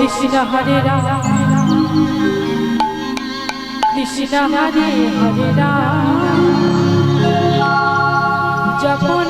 Krishna Hare Ram. Krishna Hare Hare জপনা